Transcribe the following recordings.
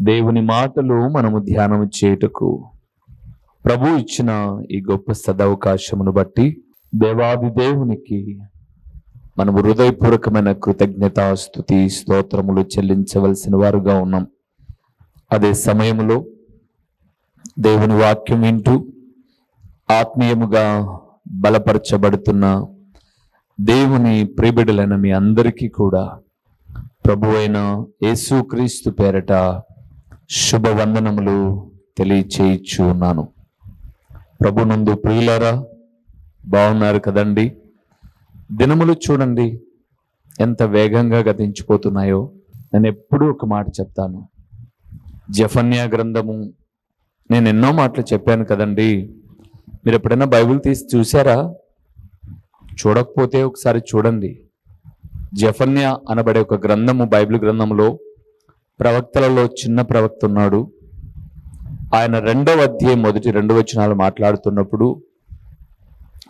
దేవుని మాటలు మనము ధ్యానం చేయుటకు ప్రభు ఇచ్చిన ఈ గొప్ప సదవకాశమును బట్టి దేవాది దేవునికి మనము హృదయపూర్వకమైన కృతజ్ఞతాస్తుతి స్తోత్రములు చెల్లించవలసిన వారుగా ఉన్నాం. అదే సమయంలో దేవుని వాక్యం వింటూ ఆత్మీయముగా బలపరచబడుతున్న దేవుని ప్రిబిడలైన మీ అందరికీ కూడా ప్రభు అయిన యేసుక్రీస్తు పేరట శుభవందనములు తెలియచేయిచ్చు ఉన్నాను ప్రభునందు ప్రియులారా బాగున్నారు కదండి? దినములు చూడండి ఎంత వేగంగా గతించిపోతున్నాయో. నేను ఎప్పుడూ ఒక మాట చెప్తాను. జఫన్యా గ్రంథము నేను ఎన్నో మాటలు చెప్పాను కదండి. మీరు ఎప్పుడైనా బైబిల్ తీసి చూసారా చూడకపోతే ఒకసారి చూడండి. జఫన్య అనబడే ఒక గ్రంథము బైబిల్ గ్రంథంలో ప్రవక్తలలో చిన్న ప్రవక్త ఉన్నాడు. ఆయన రెండవ అధ్యాయం మొదటి రెండు వచనాలు మాట్లాడుతున్నప్పుడు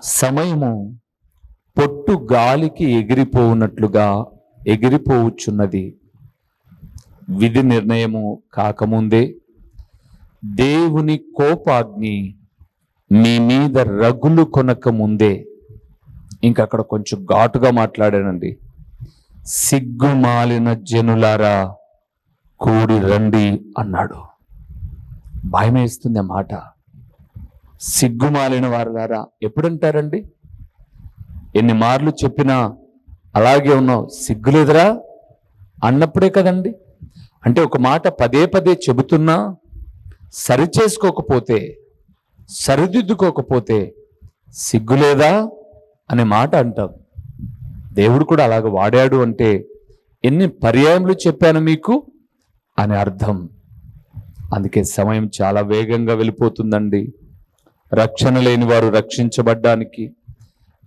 సమయము పొట్టు గాలికి ఎగిరిపోవునట్లుగా ఎగిరిపోవచ్చున్నది. విధి నిర్ణయము కాకముందే దేవుని కోపాగ్ని మీ మీద రగులు కొనక ముందే ఇంకా అక్కడ కొంచెం ఘాటుగా మాట్లాడానండి సిగ్గుమాలిన జనులారా కూడి రండి అన్నాడు. భయమేస్తుంది ఆ మాట. సిగ్గుమాలిన వారులారా ఎప్పుడంటారండి? ఎన్ని మార్లు చెప్పినా అలాగే ఉన్నావు. సిగ్గులేదురా అన్నప్పుడే కదండి. అంటే ఒక మాట పదే పదే చెబుతున్నా సరి చేసుకోకపోతే సరిదిద్దుకోకపోతే సిగ్గులేదా అనే మాట అంటాం. దేవుడు కూడా అలాగ వాడాడు అంటే ఎన్ని పర్యాయములు చెప్పాను మీకు? అని అర్థం. అందుకే సమయం చాలా వేగంగా వెళ్ళిపోతుందండి. రక్షణ లేని వారు రక్షించబడ్డానికి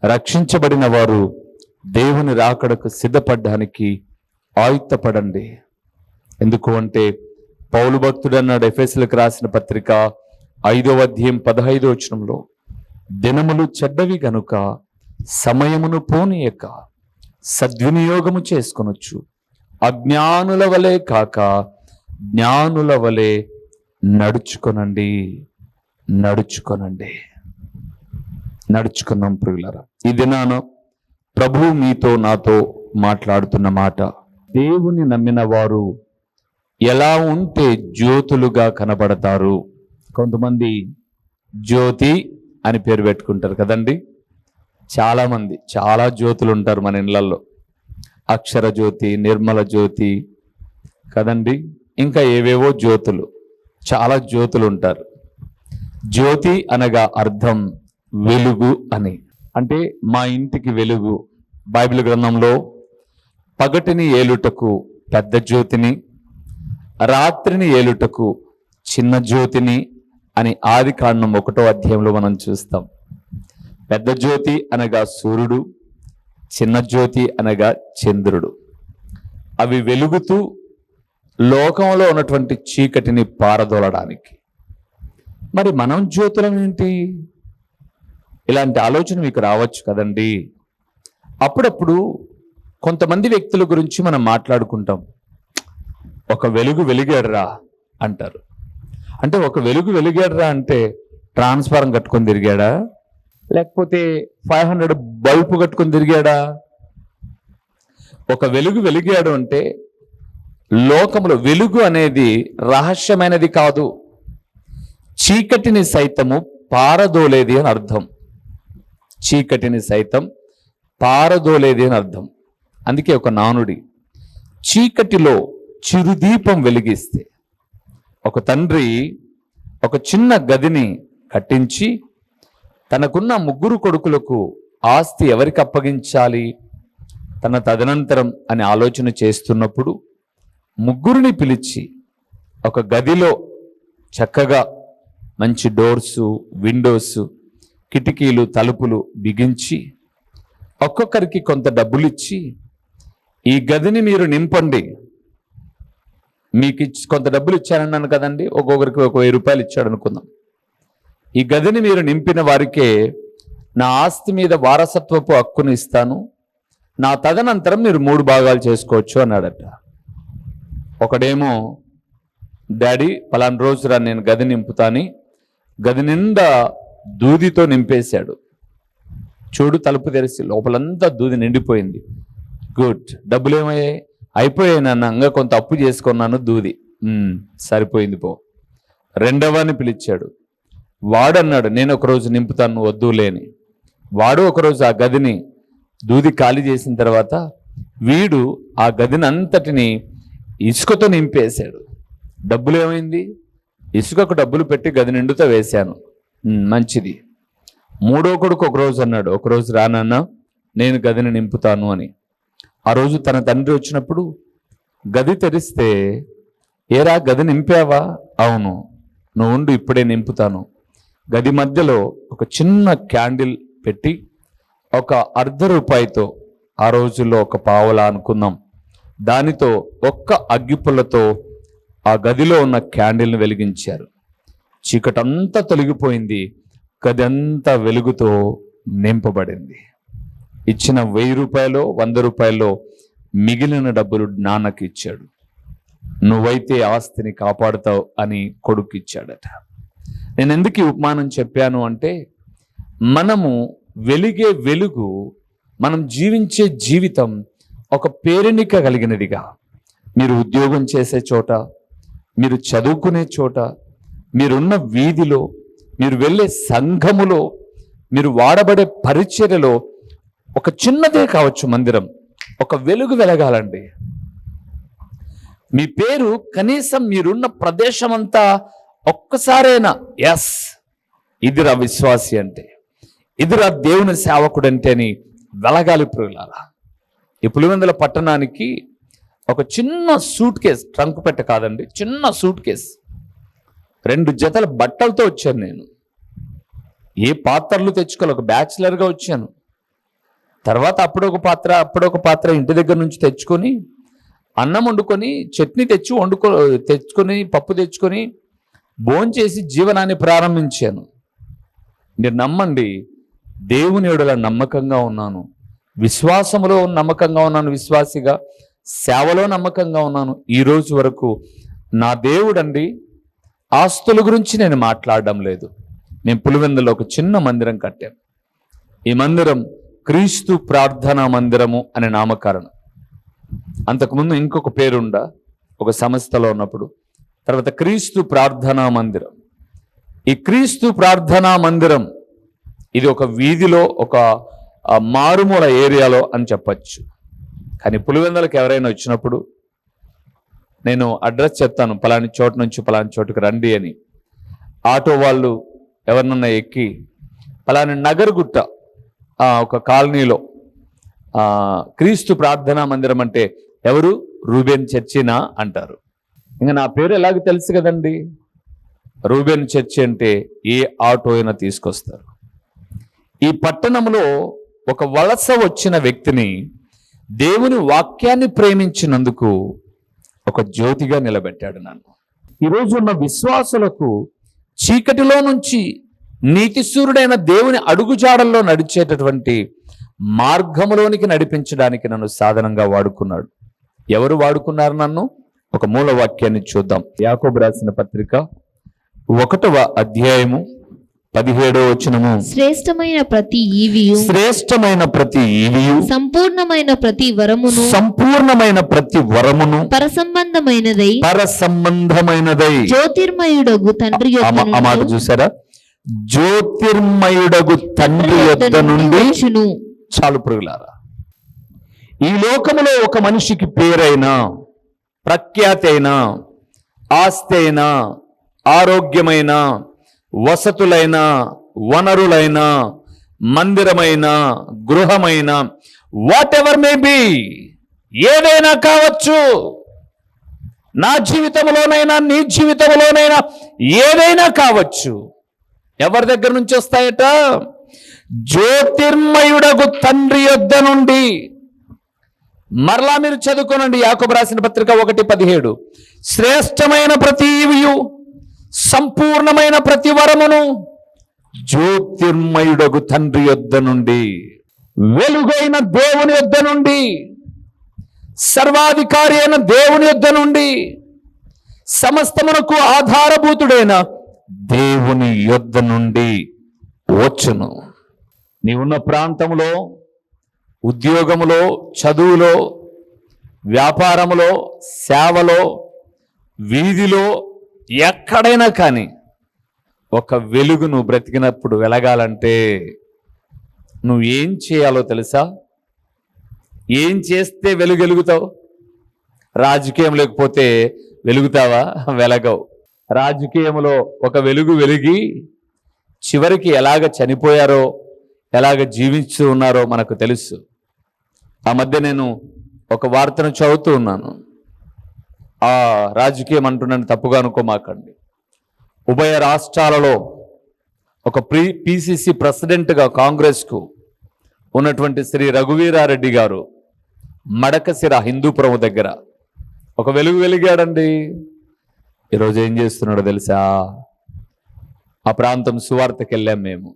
రక్షించబడిన వారు దేవుని రాకడకు సిద్ధపడ్డానికి ఆయుత్తపడండి. ఎందుకు అంటే పౌలు భక్తుడు అన్నాడు ఎఫెస్లకు రాసిన పత్రిక ఐదవ అధ్యాయం పదహైదో వచనంలో దినములు చెడ్డవి గనుక సమయమును పోనీయక సద్వినియోగము చేసుకొనొచ్చు. అజ్ఞానుల వలె కాక జ్ఞానుల వలె నడుచుకొనండి నడుచుకొనండి. నడుచుకున్నాం ప్రియులరా ఈ దినాన ప్రభు మీతో నాతో మాట్లాడుతున్న మాట దేవుని నమ్మిన వారు ఎలా ఉంటే జ్యోతులుగా కనబడతారు? కొంతమంది జ్యోతి అని పేరు పెట్టుకుంటారు కదండి. చాలామంది చాలా జ్యోతులు ఉంటారు మన ఇళ్ళల్లో. అక్షర జ్యోతి నిర్మల జ్యోతి కదండి. ఇంకా ఏవేవో జ్యోతులు చాలా జ్యోతులు ఉంటారు. జ్యోతి అనగా అర్థం వెలుగు అని. అంటే మా ఇంటికి వెలుగు. బైబిల్ గ్రంథంలో పగటిని ఏలుటకు పెద్ద జ్యోతిని రాత్రిని ఏలుటకు చిన్న జ్యోతిని అని ఆది కాండం ఒకటో అధ్యాయంలో మనం చూస్తాం. పెద్ద జ్యోతి అనగా సూర్యుడు చిన్న జ్యోతి అనగా చంద్రుడు. అవి వెలుగుతూ లోకంలో ఉన్నటువంటి చీకటిని పారదోలడానికి. మరి మనం జ్యోతులం ఏంటి? ఇలాంటి ఆలోచన మీకు రావచ్చు కదండి. అప్పుడప్పుడు కొంతమంది వ్యక్తుల గురించి మనం మాట్లాడుకుంటాం. ఒక వెలుగు వెలిగాడురా అంటారు. అంటే ఒక వెలుగు వెలిగాడురా అంటే ట్రాన్స్ఫారం కట్టుకొని తిరిగాడా? లేకపోతే ఫైవ్ హండ్రెడ్ బల్బు కట్టుకొని తిరిగాడా? ఒక వెలుగు వెలిగాడు అంటే లోకములో వెలుగు అనేది రహస్యమైనది కాదు. చీకటిని సైతము పారదోలేది అని అర్థం. చీకటిని సైతం పారదోలేది అని అర్థం. అందుకే ఒక నానుడి చీకటిలో చిరుదీపం వెలిగిస్తే ఒక తండ్రి ఒక చిన్న గదిని కట్టించి తనకున్న ముగ్గురు కొడుకులకు ఆస్తి ఎవరికి అప్పగించాలి? తన తదనంతరం అని ఆలోచన చేస్తున్నప్పుడు ముగ్గురిని పిలిచి ఒక గదిలో చక్కగా మంచి డోర్స్ విండోస్ కిటికీలు తలుపులు బిగించి ఒక్కొక్కరికి కొంత డబ్బులు ఇచ్చి ఈ గదిని మీరు నింపండి. మీకు ఇచ్చి కొంత డబ్బులు ఇచ్చానన్నాను కదండి ఒక్కొక్కరికి ఒక వెయ్యి రూపాయలు ఇచ్చాడు అనుకుందాం. ఈ గదిని మీరు నింపిన వారికే నా ఆస్తి మీద వారసత్వపు హక్కును ఇస్తాను. నా తదనంతరం మీరు మూడు భాగాలు చేసుకోవచ్చు అన్నాడట. ఒకడేమో డాడీ పలానా రోజు రా నేను గది నింపుతాని. గది నిండా దూదితో నింపేశాడు. చూడు తలుపు తెరిచి లోపలంతా దూది నిండిపోయింది. గుడ్ డబ్బులు ఏమయ్యాయి అయిపోయాయి నన్ను అంగా కొంత అప్పు చేసుకున్నాను దూది. సరిపోయింది పో. రెండవని పిలిచాడు. వాడన్నాడు నేను ఒకరోజు నింపుతాను వద్దు లేని. వాడు ఒకరోజు ఆ గదిని దూది ఖాళీ చేసిన తర్వాత వీడు ఆ గదిని అంతటిని ఇసుకతో నింపేశాడు. డబ్బులు ఏమైంది? ఇసుకకు డబ్బులు పెట్టి గది నిండుతో వేశాను. మంచిది. మూడో కొడుకు ఒకరోజు అన్నాడు ఒకరోజు రానన్నా నేను గదిని నింపుతాను అని. ఆ రోజు తన తండ్రి వచ్చినప్పుడు గది తెరిస్తే ఏరా గది నింపావా? అవును నువ్వు ఉండు ఇప్పుడే నింపుతాను. గది మధ్యలో ఒక చిన్న క్యాండిల్ పెట్టి ఒక అర్ధ రూపాయితో ఆ రోజుల్లో ఒక పావలా అనుకుందాం. దానితో ఒక్క అగ్గిపుల్లతో ఆ గదిలో ఉన్న క్యాండిల్ని వెలిగించారు. చీకటంతా తొలగిపోయింది. గది అంతా వెలుగుతో నింపబడింది. ఇచ్చిన వెయ్యి రూపాయలు వంద రూపాయలు మిగిలిన డబ్బులు నాన్నకి ఇచ్చాడు. నువ్వైతే ఆస్తిని కాపాడుతావు అని కొడుకు ఇచ్చాడట నేను ఎందుకు ఈ ఉపమానం చెప్పాను అంటే మనము వెలిగే వెలుగు మనం జీవించే జీవితం ఒక పేరెనిక కలిగినదిగా. మీరు ఉద్యోగం చేసే చోట మీరు చదువుకునే చోట మీరున్న వీధిలో మీరు వెళ్ళే సంఘములో మీరు వాడబడే పరిచర్యలో ఒక చిన్నదే కావచ్చు మందిరం. ఒక వెలుగు వెలగాలండి. మీ పేరు కనీసం మీరున్న ప్రదేశం అంతా ఒక్కసారైనా ఎస్ ఇదిరా విశ్వాసి అంటే ఇదిరా దేవుని సేవకుడు అని వెలగాలి ప్రియులారా. ఈ పులివెందుల పట్టణానికి ఒక చిన్న సూట్ కేస్ ట్రంక్ పెట్ట కాదండి చిన్న సూట్ కేస్. రెండు జతల బట్టలతో వచ్చాను నేను. ఏ పాత్రలు తెచ్చుకోవాలి? ఒక బ్యాచిలర్గా వచ్చాను. తర్వాత అప్పుడొక పాత్ర అప్పుడొక పాత్ర ఇంటి దగ్గర నుంచి తెచ్చుకొని అన్నం వండుకొని చట్నీ తెచ్చి వండుకో తెచ్చుకొని పప్పు తెచ్చుకొని భోంచేసి జీవనాన్ని ప్రారంభించాను. మీరు నమ్మండి దేవుని ఎడల నమ్మకంగా ఉన్నాను. విశ్వాసములో నమ్మకంగా ఉన్నాను విశ్వాసిగా సేవలో నమ్మకంగా ఉన్నాను. ఈ రోజు వరకు నా దేవుడండి ఆస్తుల గురించి నేను మాట్లాడడం లేదు. నేను పులివెందులో ఒక చిన్న మందిరం కట్టాను. ఈ మందిరం క్రీస్తు ప్రార్థనా మందిరము అనే నామకరణం. అంతకుముందు ఇంకొక పేరుండ ఒక సంస్థలో ఉన్నప్పుడు తర్వాత క్రీస్తు ప్రార్థనా మందిరం. ఈ క్రీస్తు ప్రార్థనా మందిరం ఇది ఒక వీధిలో ఒక మారుమూల ఏరియాలో అని చెప్పచ్చు. కానీ పులివెందులకు ఎవరైనా వచ్చినప్పుడు నేను అడ్రస్ చెప్తాను పలాని చోటు నుంచి పలాని చోటుకు రండి అని. ఆటో వాళ్ళు ఎవరినన్నా ఎక్కి పలాని నగరగుట్ట ఒక కాలనీలో క్రీస్తు ప్రార్థనా మందిరం అంటే ఎవరు? రూబెన్ చర్చినా అంటారు. ఇంకా నా పేరు ఎలాగ తెలుసు కదండి. రూబెన్ చర్చి అంటే ఏ ఆటో అయినా తీసుకొస్తారు. ఈ పట్టణంలో ఒక వలస వచ్చిన వ్యక్తిని దేవుని వాక్యాన్ని ప్రేమించినందుకు ఒక జ్యోతిగా నిలబెట్టాడు నన్ను. ఈరోజు ఉన్న విశ్వాసులకు చీకటిలో నుంచి నీతిశూరుడైన దేవుని అడుగుజాడల్లో నడిచేటటువంటి మార్గములోనికి నడిపించడానికి నన్ను సాధనంగా వాడుకున్నాడు. ఎవరు వాడుకున్నారు నన్ను? ఒక మూల వాక్యాన్ని చూద్దాం. యాకోబు రాసిన పత్రిక ఒకటవ అధ్యాయము పదిహేడో వచనము. శ్రేష్టమైన ప్రతి ఈవియు. శ్రేష్టమైన ప్రతి ఈవియు. సంపూర్ణమైన ప్రతి వరమును. సంపూర్ణమైన ప్రతి వరమును. పరసంబంధమైనదై. పర సంబంధమైనదై జ్యోతిర్మయుడగు తండ్రి ఆ మాట చూసారా? జ్యోతిర్మయుడగు తండ్రి యొద్ద నుండి చాలు పురుగులారా. ఈ లోకములో ఒక మనిషికి పేరైనా ప్రఖ్యాతి అయినా ఆస్తి అయినా ఆరోగ్యమైన వసతులైన వనరులైన మందిరమైన గృహమైన వాట్ ఎవర్ మే బీ ఏదైనా కావచ్చు. నా జీవితంలోనైనా నీ జీవితంలోనైనా ఏదైనా కావచ్చు. ఎవరి దగ్గర నుంచి వస్తాయట? జ్యోతిర్మయుడగు తండ్రి యొద్ద నుండి. మరలా మీరు చదువుకోనండి యాకబు రాసిన పత్రిక ఒకటి పదిహేడు. శ్రేష్టమైన ప్రతీవియు సంపూర్ణమైన ప్రతి వరమును. జ్యోతిర్మయుడగు తండ్రి యొద్ద నుండి వెలుగైన దేవుని యొద్ద నుండి సర్వాధికారి అయిన దేవుని యొద్ద నుండి సమస్తమునకు ఆధారభూతుడైన దేవుని యొద్ద నుండి వచ్చును. నీవున్న ప్రాంతంలో ఉద్యోగములో చదువులో వ్యాపారములో సేవలో వీధిలో ఎక్కడైనా కానీ ఒక వెలుగు నువ్వు బ్రతికినప్పుడు వెలగాలంటే నువ్వు ఏం చేయాలో తెలుసా? ఏం చేస్తే వెలుగెలుగుతావు? రాజకీయం లేకపోతే వెలుగుతావా? వెలగవు. రాజకీయంలో ఒక వెలుగు వెలిగి చివరికి ఎలాగ చనిపోయారో ఎలాగ జీవిస్తూ ఉన్నారో మనకు తెలుసు. ఆ మధ్య నేను ఒక వార్తను చదువుతూ ఉన్నాను. ఆ రాజకీయం అంటున్నాను తప్పుగా అనుకోమాకండి. ఉభయ రాష్ట్రాలలో ఒక ప్రీ పిసిసి ప్రెసిడెంట్గా కాంగ్రెస్కు ఉన్నటువంటి శ్రీ రఘువీరారెడ్డి గారు మడకసిర హిందూపురం దగ్గర. ఒక వెలుగు వెలిగాడండి. ఈరోజు ఏం చేస్తున్నాడో తెలుసా? ఆ ప్రాంతం సువార్తకి వెళ్ళాం మేము.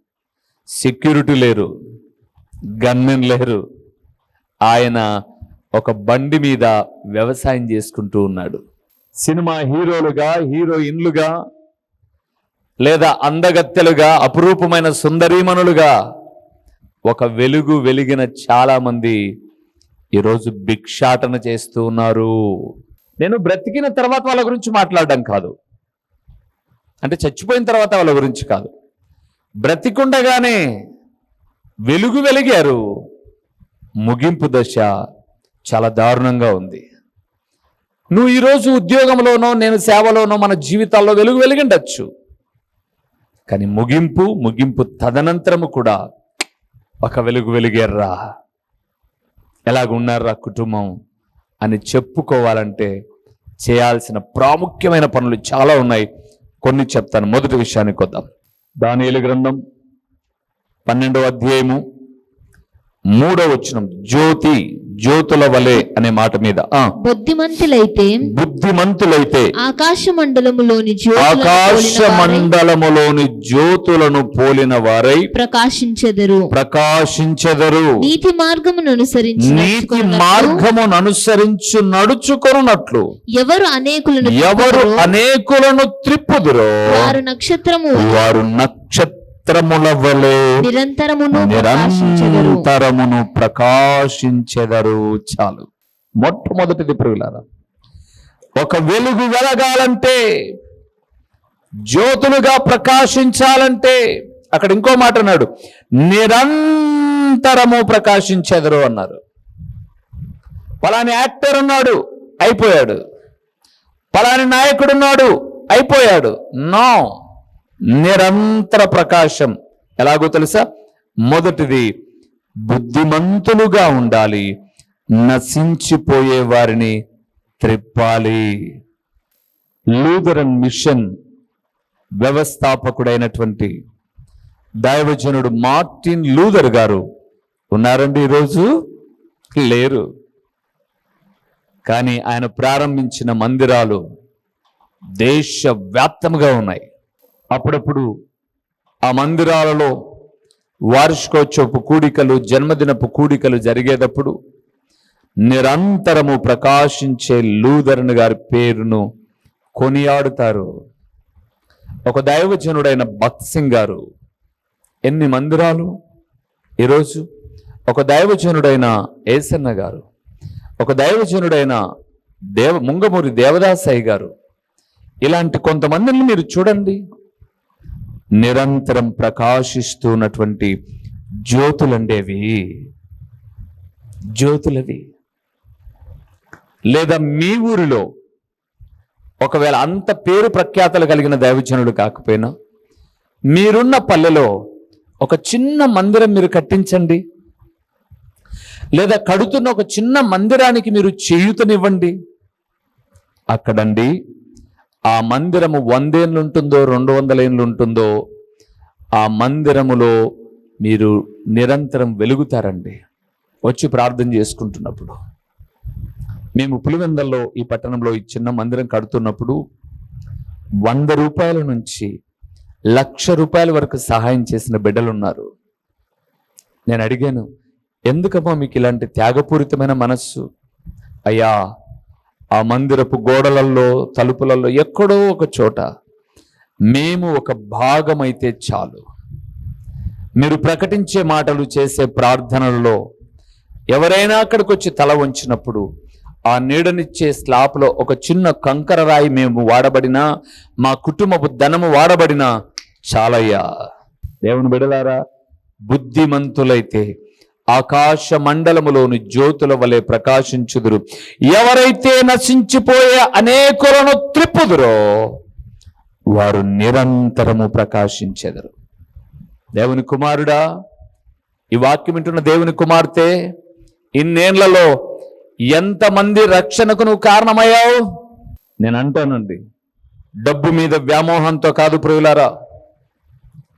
సెక్యూరిటీ లేరు. గన్మెన్ లేరు. ఆయన ఒక బండి మీద వ్యవసాయం చేసుకుంటూ ఉన్నాడు. సినిమా హీరోలుగా హీరోయిన్లుగా లేదా అందగత్తెలుగా అపురూపమైన సుందరీమణులుగా ఒక వెలుగు వెలిగిన చాలా మంది ఈరోజు భిక్షాటన చేస్తూ ఉన్నారు. నేను బ్రతికిన తర్వాత వాళ్ళ గురించి మాట్లాడడం కాదు. అంటే చచ్చిపోయిన తర్వాత వాళ్ళ గురించి కాదు. బ్రతికుండగానే వెలుగు వెలిగారు. ముగింపు దశ చాలా దారుణంగా ఉంది. నువ్వు ఈరోజు ఉద్యోగంలోనో నేను సేవలోనో మన జీవితాల్లో వెలుగు వెలిగిండొచ్చు. కానీ ముగింపు ముగింపు తదనంతరము కూడా ఒక వెలుగు వెలిగేర్రా. ఎలాగున్నారా కుటుంబం అని చెప్పుకోవాలంటే చేయాల్సిన ప్రాముఖ్యమైన పనులు చాలా ఉన్నాయి. కొన్ని చెప్తాను. మొదటి విషయానికి వద్దాం. దానియేలు గ్రంథం పన్నెండవ అధ్యాయము మూడవ వచనం జ్యోతి జ్యోతుల వలె అనే మాట మీద. బుద్ధిమంతులైతే బుద్ధిమంతులైతే ఆకాశ మండలములోని ఆకాశ మండలములోని జ్యోతులను పోలిన వారై ప్రకాశించెదరు. ప్రకాశించెదరు. నీతి మార్గమును అనుసరించి నీతి మార్గమును అనుసరించి నడుచుకొనున్నట్లు. ఎవరు అనేకులను ఎవరు అనేకులను త్రిప్పుదురో వారు నక్షత్రము వారు నక్షత్రముల వలె నిరంతరమును ప్రకాశించెదరు. నిరంతరమును ప్రకాశించెదరు. చాలు. మొట్టమొదటిది ప్రియులారా ఒక వెలుగు వెలగాలంటే జ్యోతులుగా ప్రకాశించాలంటే అక్కడ ఇంకో మాట అన్నాడు నిరంతరము ప్రకాశించెదరు అన్నారు. పలాని యాక్టర్ ఉన్నాడు అయిపోయాడు. పలాని నాయకుడు ఉన్నాడు అయిపోయాడు. నో. నిరంతర ప్రకాశం. ఎలాగో తెలుసా? మొదటిది బుద్ధిమంతులుగా ఉండాలి నశించిపోయే వారిని త్రిప్పాలి. లూథరన్ మిషన్ వ్యవస్థాపకుడైనటువంటి దైవజనుడు మార్టిన్ లూథర్ గారు ఉన్నారండి ఈరోజు లేరు. కానీ ఆయన ప్రారంభించిన మందిరాలు దేశవ్యాప్తంగా ఉన్నాయి. అప్పుడప్పుడు ఆ మందిరాలలో వార్షికోత్సవపు కూడికలు జన్మదినపు కూడికలు జరిగేటప్పుడు నిరంతరము ప్రకాశించే లూదరన్ గారి పేరును కొనియాడుతారు. ఒక దైవజనుడైన భక్త్ సింగ్ గారు ఎన్ని మందిరాలు? ఈరోజు ఒక దైవజనుడైన ఏసన్న గారు ఒక దైవజనుడైన దేవ ముంగమూరి దేవదాసయ్య గారు ఇలాంటి కొంతమందిని మీరు చూడండి. నిరంతరం ప్రకాశిస్తున్నటువంటి జ్యోతులండేవి. జ్యోతులవి. లేదా మీ ఊరిలో ఒకవేళ అంత పేరు ప్రఖ్యాతలు కలిగిన దైవజనుడు కాకపోయినా మీరున్న పల్లెలో ఒక చిన్న మందిరం మీరు కట్టించండి. లేదా కడుతున్న ఒక చిన్న మందిరానికి మీరు చేయుతనివ్వండి. అక్కడండి ఆ మందిరము వందేళ్ళు ఉంటుందో రెండు వందల ఏళ్ళు ఉంటుందో ఆ మందిరములో మీరు నిరంతరం వెలుగుతారండి. వచ్చి ప్రార్థన చేసుకుంటున్నప్పుడు. మేము పులివెందల్లో ఈ పట్టణంలో ఈ చిన్న మందిరం కడుతున్నప్పుడు వంద రూపాయల నుంచి లక్ష రూపాయల వరకు సహాయం చేసిన బిడ్డలు ఉన్నారు నేను అడిగాను ఎందుకమ్మా మీకు ఇలాంటి త్యాగపూరితమైన మనస్సు? అయ్యా ఆ మందిరపు గోడలలో తలుపులలో ఎక్కడో ఒక చోట మేము ఒక భాగమైతే చాలు. మీరు ప్రకటించే మాటలు చేసే ప్రార్థనలలో ఎవరైనా అక్కడికి వచ్చి తల వంచినప్పుడు ఆ నీడనిచ్చే స్లాప్లో ఒక చిన్న కంకర రాయి మేము వాడబడినా మా కుటుంబపు ధనము వాడబడినా చాలయ్యా. దేవుని బిడలారా బుద్ధిమంతులైతే ఆకాశ మండలములోని జ్యోతుల వలె ప్రకాశించుదురు. ఎవరైతే నశించిపోయే అనేకులను త్రిప్పుదురో వారు నిరంతరము ప్రకాశించెదరు. దేవుని కుమారుడా ఈ వాక్యం వింటున్న దేవుని కుమార్తె ఇన్నేళ్ళలో ఎంతమంది రక్షణకు నువ్వు కారణమయ్యావు? నేను అంటానండి డబ్బు మీద వ్యామోహంతో కాదు ప్రియులారా.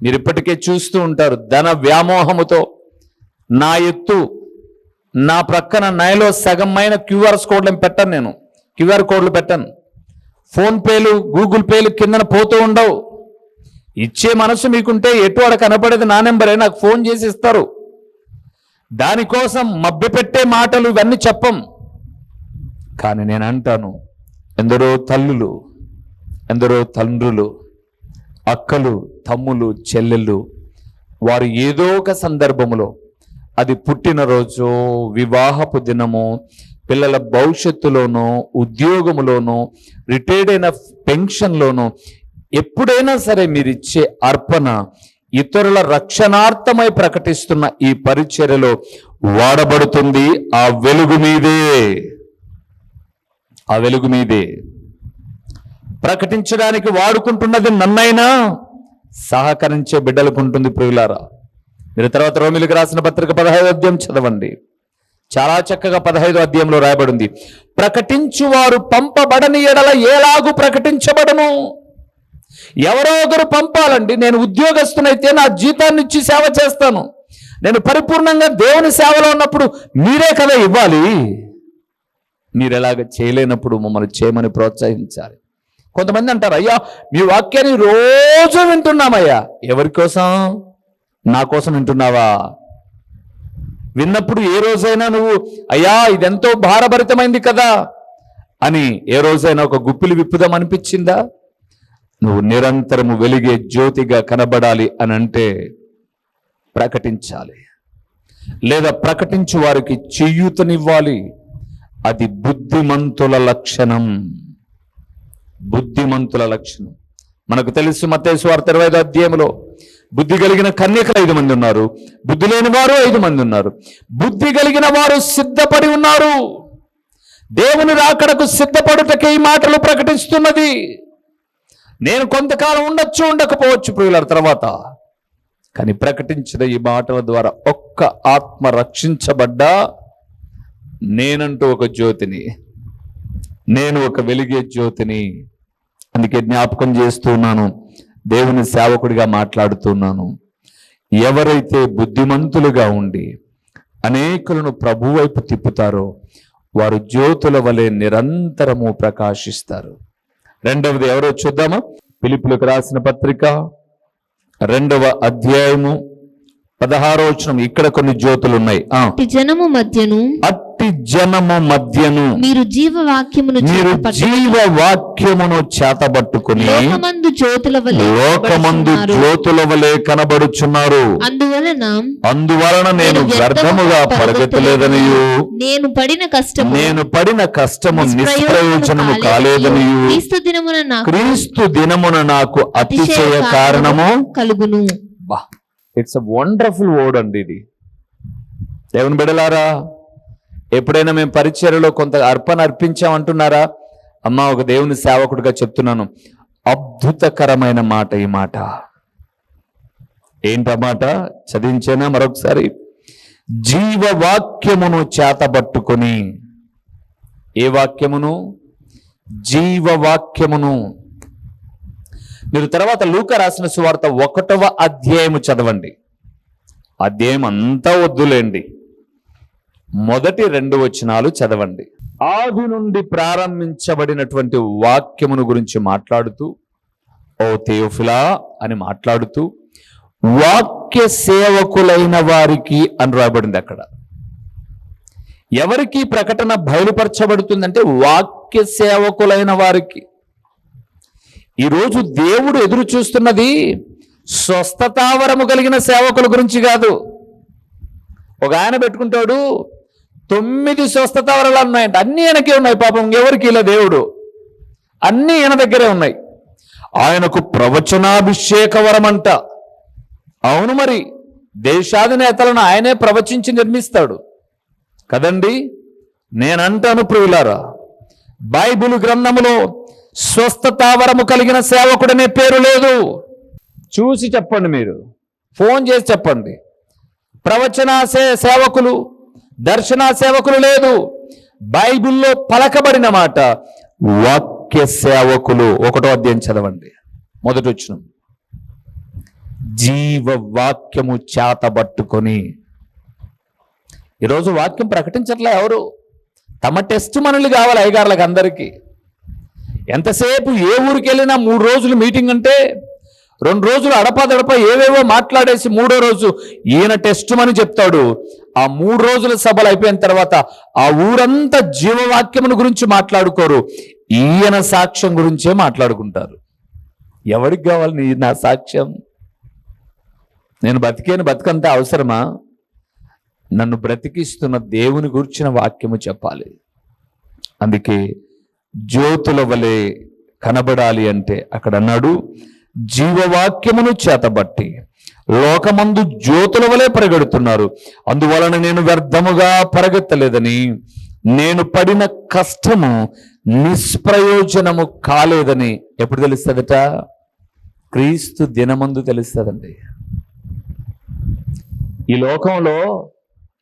మీరు ఇప్పటికే చూస్తూ ఉంటారు ధన వ్యామోహముతో. నా ఎత్తు నా ప్రక్కన నయలో సగమైన క్యూఆర్ కోడ్లను పెట్టను నేను. క్యూఆర్ కోడ్లు పెట్టను. ఫోన్ పేలు గూగుల్ పేలు కిందన పోతూ ఉండవు. ఇచ్చే మనసు మీకుంటే ఎటు అక్కడ కనపడేది నా నెంబరే నాకు ఫోన్ చేసి ఇస్తారు. దానికోసం మభ్యపెట్టే మాటలు ఇవన్నీ చెప్పం. కానీ నేను అంటాను ఎందరో తల్లులు ఎందరో తండ్రులు అక్కలు తమ్ములు చెల్లెళ్ళు వారు ఏదో ఒక సందర్భములో అది పుట్టినరోజు వివాహపు దినము పిల్లల భవిష్యత్తులోనో ఉద్యోగములోనో రిటైర్డ్ అయిన పెన్షన్లోనూ ఎప్పుడైనా సరే మీరు ఇచ్చే అర్పణ ఇతరుల రక్షణార్థమై ప్రకటిస్తున్న ఈ పరిచర్యలో వాడబడుతుంది ఆ వెలుగు మీదే. ఆ వెలుగు మీదే. ప్రకటించడానికి వాడుకుంటున్నది నన్నైనా సహకరించే బిడ్డలకు ఉంటుంది ప్రియులారా. మీరు తర్వాత రోమిలకు రాసిన పత్రిక పదహైదు అధ్యాయం చదవండి. చాలా చక్కగా పదహైదు అధ్యాయంలో రాయబడింది. ప్రకటించువారు పంపబడని ఎడల ఏలాగు ప్రకటించబడను? ఎవరో ఒకరు పంపాలండి. నేను ఉద్యోగస్తునైతే నా జీతాన్ని ఇచ్చి సేవ చేస్తాను. నేను పరిపూర్ణంగా దేవుని సేవలో ఉన్నప్పుడు మీరే కదా ఇవ్వాలి. మీరు ఎలాగ చేయలేనప్పుడు మమ్మల్ని చేయమని ప్రోత్సహించాలి. కొంతమంది అంటారు అయ్యా మీ వాక్యాన్ని రోజు వింటున్నామయ్యా. ఎవరి కోసం? నా కోసం వింటున్నావా? విన్నప్పుడు ఏ రోజైనా నువ్వు అయ్యా ఇదెంతో భారభరితమైంది కదా అని ఏ రోజైనా ఒక గుప్పిలు విప్పుదాం అనిపించిందా? నువ్వు నిరంతరము వెలిగే జ్యోతిగా కనబడాలి అని అంటే ప్రకటించాలి. లేదా ప్రకటించు వారికి చెయ్యూతనివ్వాలి అది బుద్ధిమంతుల లక్షణం. బుద్ధిమంతుల లక్షణం. మనకు తెలుసు మత్తయి వార్త ఇరవై అధ్యాయంలో బుద్ధి కలిగిన కన్యకలు ఐదు మంది ఉన్నారు. బుద్ధి లేని వారు ఐదు మంది ఉన్నారు. బుద్ధి కలిగిన వారు సిద్ధపడి ఉన్నారు. దేవుని రాకడకు సిద్ధపడుటకే ఈ మాటలు ప్రకటిస్తున్నది. నేను కొంతకాలం ఉండొచ్చు ఉండకపోవచ్చు ప్రియుల తర్వాత. కానీ ప్రకటించిన ఈ మాటల ద్వారా ఒక్క ఆత్మ రక్షించబడ్డా నేనంటూ ఒక జ్యోతిని నేను ఒక వెలిగే జ్యోతిని అందుకే జ్ఞాపకం చేస్తున్నాను దేవుని సేవకుడిగా మాట్లాడుతున్నాను. ఎవరైతే బుద్ధిమంతులుగా ఉండి అనేకులను ప్రభు వైపు తిప్పుతారో వారు జ్యోతుల వలె నిరంతరము ప్రకాశిస్తారు. రెండవది ఎవరో చూద్దామా? పిలుపులకు రాసిన పత్రిక రెండవ అధ్యాయము పదహారో వచనం. ఇక్కడ కొన్ని జ్యోతులు ఉన్నాయి. జనము మధ్యను అట్టి జనము మధ్యను మీరు జీవవాక్యమును మీరు చేతపట్టి జీవ వాక్యమును చేతబట్టుకుని లోకమందు జ్యోతుల వలె లోకమందు. జ్యోతుల వలె కనబడుచున్నారు. అందువలన అందువలన నేను వ్యర్థముగా పరిగెత్తలేదనియు. నేను పడిన కష్టము నేను పడిన కష్టము నిష్ప్రయోజనము కాలేదనియు. క్రీస్తు దినమున నాకు క్రీస్తు దినమున నాకు అతిశయ కారణము కలుగును. బా ఇట్స్ అ వండర్ఫుల్ వర్డ్ అండి ఇది. దేవుని బిడలారా ఎప్పుడైనా మేము పరిచర్యలో కొంత అర్పణ అర్పించామంటున్నారా? అమ్మ ఒక దేవుని సేవకుడిగా చెప్తున్నాను. అద్భుతకరమైన మాట ఈ మాట. ఏంట మాట? చదివించేనా మరొకసారి? జీవవాక్యమును చేతబట్టుకొని. ఏ వాక్యమును? జీవవాక్యమును. మీరు తర్వాత లూక రాసిన సువార్త ఒకటవ అధ్యాయము చదవండి. అధ్యాయం అంతా వద్దులేండి. మొదటి రెండు వచనాలు చదవండి. ఆది నుండి ప్రారంభించబడినటువంటి వాక్యమును గురించి మాట్లాడుతూ ఓ తేఫులా అని మాట్లాడుతూ వాక్య సేవకులైన వారికి అని రాబడింది అక్కడ. ఎవరికి ప్రకటన బయలుపరచబడుతుందంటే వాక్య సేవకులైన వారికి. ఈరోజు దేవుడు ఎదురు చూస్తున్నది స్వస్థతావరము కలిగిన సేవకుల గురించి కాదు. ఒక ఆయన పెట్టుకుంటాడు తొమ్మిది స్వస్థతావరాలు ఉన్నాయంట అన్నీ వెనకే ఉన్నాయి పాపం. ఎవరికి ఇలా దేవుడు? అన్నీ ఈయన దగ్గరే ఉన్నాయి. ఆయనకు ప్రవచనాభిషేక వరం అంట అవును మరి దేశాధినేతలను ఆయనే ప్రవచించి నిర్మిస్తాడు. కదండి నేనంటాను ప్రియులారా బైబిల్ గ్రంథములో స్వస్థతావరము కలిగిన సేవకుడనే పేరు లేదు. చూసి చెప్పండి మీరు. ఫోన్ చేసి చెప్పండి. ప్రవచన సేవకులు దర్శన సేవకులు లేదు. బైబిల్లో పలకబడిన మాట వాక్య సేవకులు. ఒకటో అధ్యాయం చదవండి. మొదటి వచ్చిన. జీవ వాక్యము చేతబట్టుకొని. ఈరోజు వాక్యం ప్రకటించట్లే ఎవరు? తమ టెస్ట్ మనలు కావాలి అయ్యగారులకు అందరికీ. ఎంతసేపు ఏ ఊరికి వెళ్ళినా మూడు రోజులు మీటింగ్ అంటే రెండు రోజులు అడపదడప ఏవేవో మాట్లాడేసి మూడో రోజు ఈయన టెస్ట్ అని చెప్తాడు. ఆ మూడు రోజుల సభలు అయిపోయిన తర్వాత ఆ ఊరంతా జీవవాక్యమును గురించి మాట్లాడుకోరు. ఈయన సాక్ష్యం గురించే మాట్లాడుకుంటారు. ఎవరికి కావాలి నీ నా సాక్ష్యం? నేను బతికేను బతికంత అవసరమా? నన్ను బ్రతికిస్తున్న దేవుని గురించిన వాక్యము చెప్పాలి. అందుకే జ్యోతుల వలె కనబడాలి అంటే అక్కడ అన్నాడు. జీవవాక్యమును చేతబట్టి లోకమందు జ్యోతుల వలె పరిగెడుతున్నారు. అందువలన నేను వ్యర్థముగా పరిగెత్తలేదని నేను పడిన కష్టము నిష్ప్రయోజనము కాలేదని ఎప్పుడు తెలుస్తుందట? క్రీస్తు దినమందు తెలుస్తుందండి. ఈ లోకంలో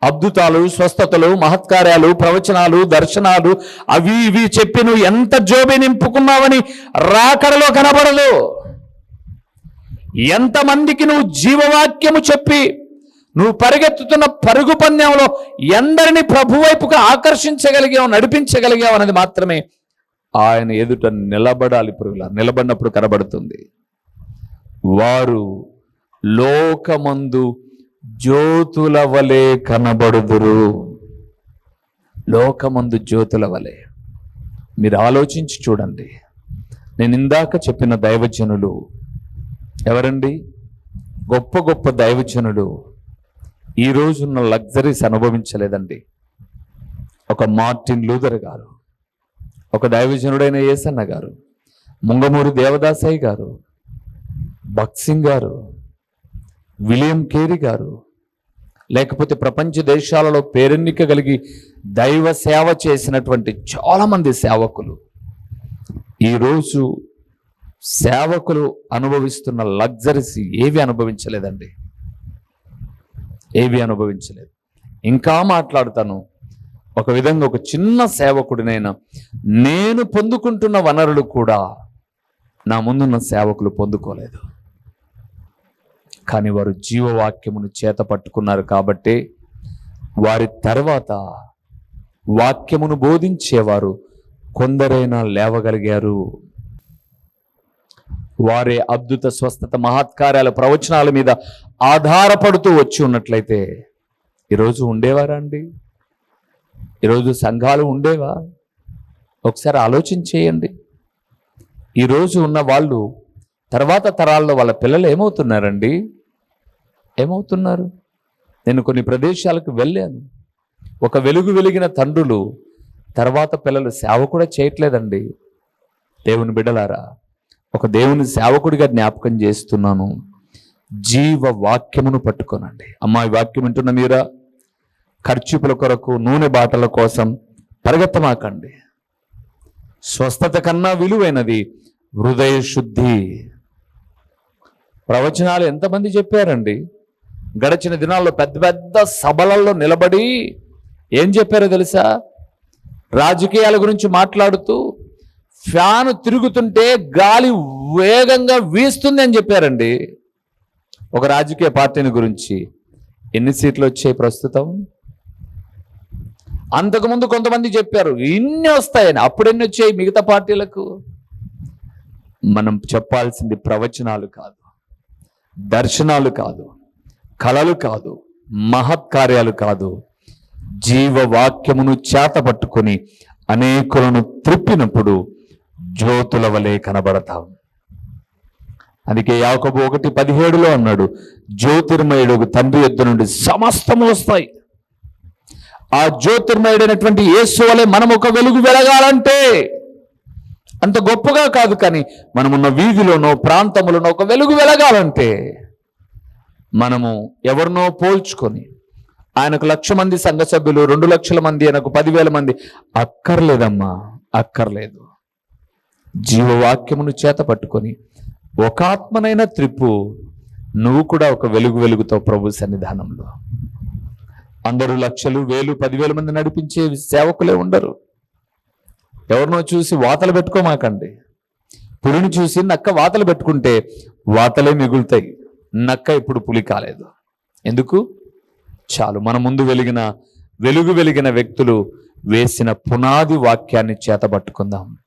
అద్భుతాలు స్వస్థతలు మహత్కార్యాలు ప్రవచనాలు దర్శనాలు అవి ఇవి చెప్పి నువ్వు ఎంత జోబి నింపుకున్నావని రాకడలో కనబడదు. ఎంతమందికి నువ్వు జీవవాక్యము చెప్పి నువ్వు పరిగెత్తుతున్న పరుగు పందెంలో ఎందరిని ప్రభు వైపుగా ఆకర్షించగలిగావు నడిపించగలిగావు అనేది మాత్రమే ఆయన ఎదుట నిలబడాలి పురుగుల నిలబడినప్పుడు కనబడుతుంది. వారు లోకమందు జ్యోతుల వలె కనబడుదురు. లోకమందు జ్యోతుల వలె. మీరు ఆలోచించి చూడండి. నేను ఇందాక చెప్పిన దైవజనులు ఎవరండి? గొప్ప గొప్ప దైవజనులు ఈ రోజున్న లగ్జరీస్ అనుభవించలేదండి. ఒక మార్టిన్ లూథర్ గారు ఒక దైవజనుడైన ఏసన్న గారు ముంగమూరి దేవదాసయ్య గారు భక్సింగ్ గారు విలియం కేరీ గారు లేకపోతే ప్రపంచ దేశాలలో పేరెన్నిక కలిగి దైవ సేవ చేసినటువంటి చాలామంది సేవకులు ఈరోజు సేవకులు అనుభవిస్తున్న లగ్జరీస్ ఏవి అనుభవించలేదండి. ఏవి అనుభవించలేదు. ఇంకా మాట్లాడతాను. ఒక విధంగా ఒక చిన్న సేవకుడినైనా నేను పొందుకుంటున్న వనరులు కూడా నా ముందున్న సేవకులు పొందుకోలేదు. కానీ వారు జీవవాక్యమును చేత పట్టుకున్నారు కాబట్టి వారి తర్వాత వాక్యమును బోధించేవారు కొందరైనా లేవగలిగారు. వారే అద్భుత స్వస్థత మహత్కార్యాల ప్రవచనాల మీద ఆధారపడుతూ వచ్చి ఉన్నట్లయితే ఈరోజు ఉండేవారా అండి? ఈరోజు సంఘాలు ఉండేవా? ఒకసారి ఆలోచన చేయండి. ఈరోజు ఉన్న వాళ్ళు తర్వాత తరాల్లో వాళ్ళ పిల్లలు ఏమవుతున్నారండి? ఏమవుతున్నారు? నేను కొన్ని ప్రదేశాలకు వెళ్ళాను. ఒక వెలుగు వెలిగిన తండ్రులు తర్వాత పిల్లలు సేవ కూడా చేయట్లేదండి. దేవుని బిడ్డలారా ఒక దేవుని సేవకుడిగా జ్ఞాపకం చేస్తున్నాను. జీవ వాక్యమును పట్టుకోనండి అమ్మాయి వాక్యం వింటున్న మీరా? ఖర్చుపుల కొరకు నూనె బాటల కోసం పరిగెత్తమాకండి. స్వస్థత కన్నా విలువైనది హృదయ శుద్ధి. ప్రవచనాలు ఎంతమంది చెప్పారండి? గడిచిన దినాల్లో పెద్ద పెద్ద సభలలో నిలబడి ఏం చెప్పారో తెలుసా? రాజకీయాల గురించి మాట్లాడుతూ ఫ్యాను తిరుగుతుంటే గాలి వేగంగా వీస్తుంది అని చెప్పారండి. ఒక రాజకీయ పార్టీని గురించి ఎన్ని సీట్లు వచ్చాయి ప్రస్తుతం? అంతకుముందు కొంతమంది చెప్పారు ఇన్ని వస్తాయని. అప్పుడు ఎన్ని వచ్చాయి మిగతా పార్టీలకు? మనం చెప్పాల్సింది ప్రవచనాలు కాదు దర్శనాలు కాదు కళలు కాదు మహత్కార్యాలు కాదు. జీవవాక్యమును చేత పట్టుకొని అనేకులను త్రిప్పినప్పుడు జ్యోతుల వలె కనబడతాం అందుకే యాకబు ఒకటి పదిహేడులో అన్నాడు జ్యోతిర్మయుడు తండ్రి యొద్ద నుండి సమస్తము వస్తాయి. ఆ జ్యోతిర్మయుడైనటువంటి యేసు వలె మనం ఒక వెలుగు వెలగాలంటే అంత గొప్పగా కాదు కానీ మనమున్న వీధిలోనో ప్రాంతములోనో ఒక వెలుగు వెలగాలంటే మనము ఎవరినో పోల్చుకొని ఆయనకు లక్ష మంది సంఘ సభ్యులు రెండు లక్షల మంది ఆయనకు పదివేల మంది అక్కర్లేదమ్మా అక్కర్లేదు. జీవవాక్యమును చేత పట్టుకొని ఒక ఆత్మనైన త్రిప్పు నువ్వు కూడా ఒక వెలుగు వెలుగుతో ప్రభు సన్నిధానంలో. అందరూ లక్షలు వేలు పదివేల మంది నడిపించే సేవకులే ఉండరు. ఎవరినో చూసి వాతలు పెట్టుకోమాకండి. పులిని చూసి నక్క వాతలు పెట్టుకుంటే వాతలే మిగులుతాయి. నక్క ఇప్పుడు పులి కాలేదు. ఎందుకు? చాలు మన ముందు వెలిగిన వెలుగు వెలిగిన వ్యక్తులు వేసిన పునాది వాక్యాన్ని చేతబట్టుకుందాం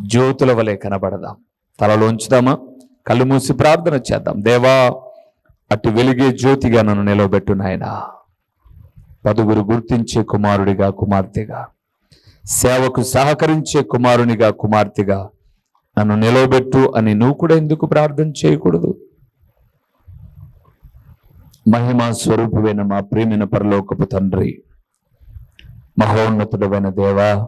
జ్యోతుల వలె కనబడదాం. తలలో ఉంచుదామా? కళ్ళు మూసి ప్రార్థన చేద్దాం. దేవా అటు వెలిగే జ్యోతిగా నన్ను నిలవబెట్టు నాయనా. పదుగురు గుర్తించే కుమారుడిగా కుమార్తెగా. సేవకు సహకరించే కుమారునిగా కుమార్తెగా నన్ను నిలవబెట్టు అని నువ్వు కూడా ఎందుకు ప్రార్థన చేయకూడదు? మహిమా స్వరూపమైన మా ప్రేమిన పరలోకపు తండ్రి మహోన్నతుడమైన దేవా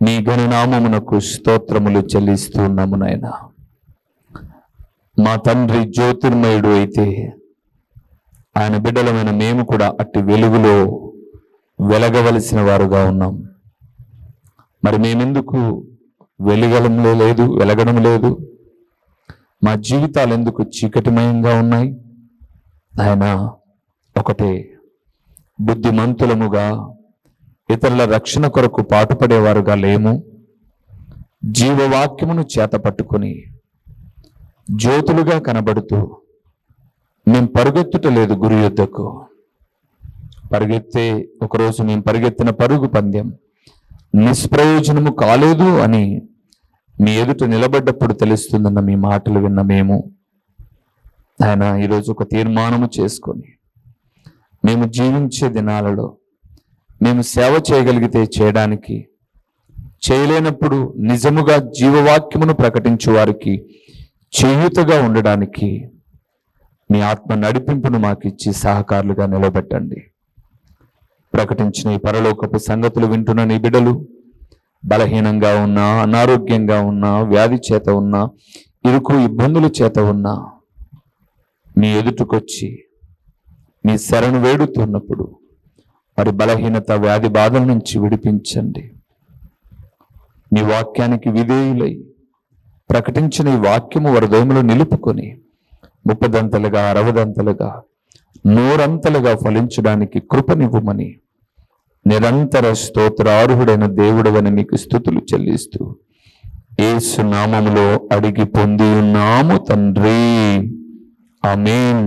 నీ గణనామమునకు స్తోత్రములు చెల్లిస్తూ ఉన్నాము మా తండ్రి జ్యోతిర్మయుడు అయితే ఆయన బిడ్డలమైన మేము కూడా అట్టి వెలుగులో వెలగవలసిన వారుగా ఉన్నాం. మరి మేమెందుకు వెలుగలంలో లేదు వెలగడం లేదు? మా జీవితాలు ఎందుకు చీకటిమయంగా ఉన్నాయి? ఆయన ఒకటే బుద్ధిమంతులముగా ఇతరుల రక్షణ కొరకు పాటుపడేవారుగా లేము. జీవవాక్యమును చేత పట్టుకొని జ్యోతులుగా కనబడుతూ మేము పరుగెత్తుట లేదు గురి యుద్ధకు. పరిగెత్తే ఒకరోజు మేము పరిగెత్తిన పరుగు పందెం నిష్ప్రయోజనము కాలేదు అని మీ ఎదుట నిలబడ్డప్పుడు తెలుస్తుందన్న మీ మాటలు విన్న మేము. ఆయన ఈరోజు ఒక తీర్మానము చేసుకొని మేము జీవించే దినాలలో మేము సేవ చేయగలిగితే చేయడానికి చేయలేనప్పుడు నిజముగా జీవవాక్యమును ప్రకటించు వారికి చేయూతగా ఉండడానికి మీ ఆత్మ నడిపింపును మాకిచ్చి సహకారులుగా నిలబెట్టండి. ప్రకటించిన ఈ పరలోకపు సంగతులు వింటున్న నీ బిడ్డలు బలహీనంగా ఉన్నా అనారోగ్యంగా ఉన్నా వ్యాధి చేత ఉన్నా ఇరుకు ఇబ్బందుల చేత ఉన్నా మీ ఎదుటికొచ్చి మీ శరణు వేడుతున్నప్పుడు మరి బలహీనత వ్యాధి బాధల నుంచి విడిపించండి. మీ వాక్యానికి విధేయులై ప్రకటించిన ఈ వాక్యము వరదోములో నిలుపుకొని ముప్పదంతలుగా అరవదంతలుగా నూరంతలుగా ఫలించడానికి కృపనివ్వమని నిరంతర స్తోత్రార్హుడైన దేవుడవని మీకు స్థుతులు చెల్లిస్తూ ఏసు నామములో అడిగి పొంది ఉన్నాము తండ్రి. అమేన్